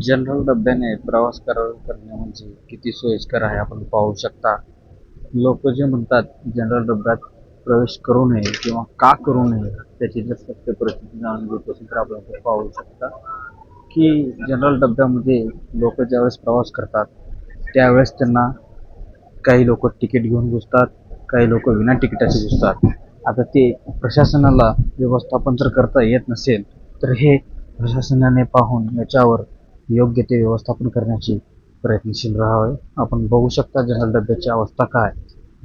General डब्याने प्रवास करा करणे म्हणजे किती सोयीस्कर आहे आपण पाहू शकता. लोक जे म्हणतात जनरल डब्यात प्रवेश करू नये किंवा का करू नये त्याची जर सत्य परिस्थिती जाणून घेत असेल तर आपण पाहू शकता की जनरल डब्यामध्ये लोक ज्यावेळेस प्रवास करतात त्यावेळेस त्यांना काही लोक तिकीट घेऊन घुसतात काही लोक विना तिकिटाचे घुसतात. आता ते प्रशासनाला व्यवस्थापन जर करता येत नसेल तर हे प्रशासनाने पाहून याच्यावर योग्य ते व्यवस्थापन करण्याची प्रयत्नशील राहावे. आपण बघू शकता जनरल डब्याची अवस्था काय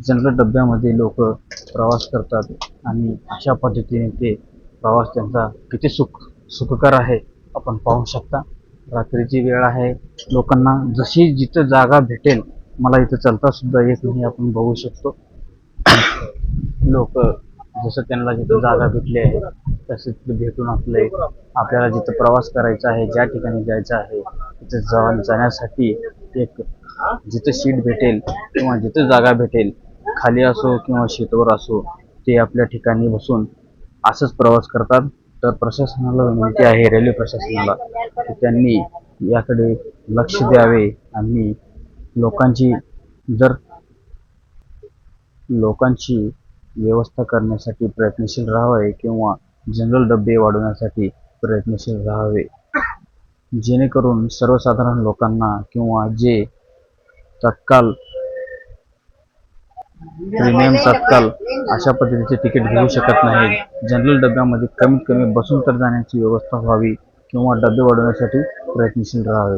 जनरल डब्यामध्ये लोक प्रवास करतात आणि अशा पद्धतीने ते प्रवास त्यांचा किती सुख सुखकर आहे आपण पाहू शकता. रात्रीची वेळ आहे. लोकांना जशी जिथं जागा भेटेल मला इथं चलता सुद्धा येत नाही आपण बघू शकतो. लोक जसं त्यांना जिथं जागा भेटली आहे तसेच भेटून आपले आपल्याला जिथं प्रवास करायचा आहे ज्या ठिकाणी जायचं आहे तिथे जा जाण्यासाठी एक जिथं सीट भेटेल किंवा जिथं जागा भेटेल खाली असो किंवा शीतवर असो ते आपल्या ठिकाणी बसून असंच प्रवास करतात. तर प्रशासनाला विनंती आहे रेल्वे प्रशासनाला की त्यांनी याकडे लक्ष द्यावे आणि लोकांची जर लोकांची व्यवस्था करण्यासाठी प्रयत्नशील राहावे किंवा जनरल डबे वाढवण्यासाठी प्रयत्नशील राहावे. जेणेकरून सर्वसाधारण लोकांना किंवा जे तत्काल प्रीमियम तत्काल अशा पद्धतीचे तिकीट घेऊ शकत नाही जनरल डब्यामध्ये कमीत कमी बसून तर जाण्याची व्यवस्था व्हावी किंवा डबे वाढवण्यासाठी प्रयत्नशील राहावे.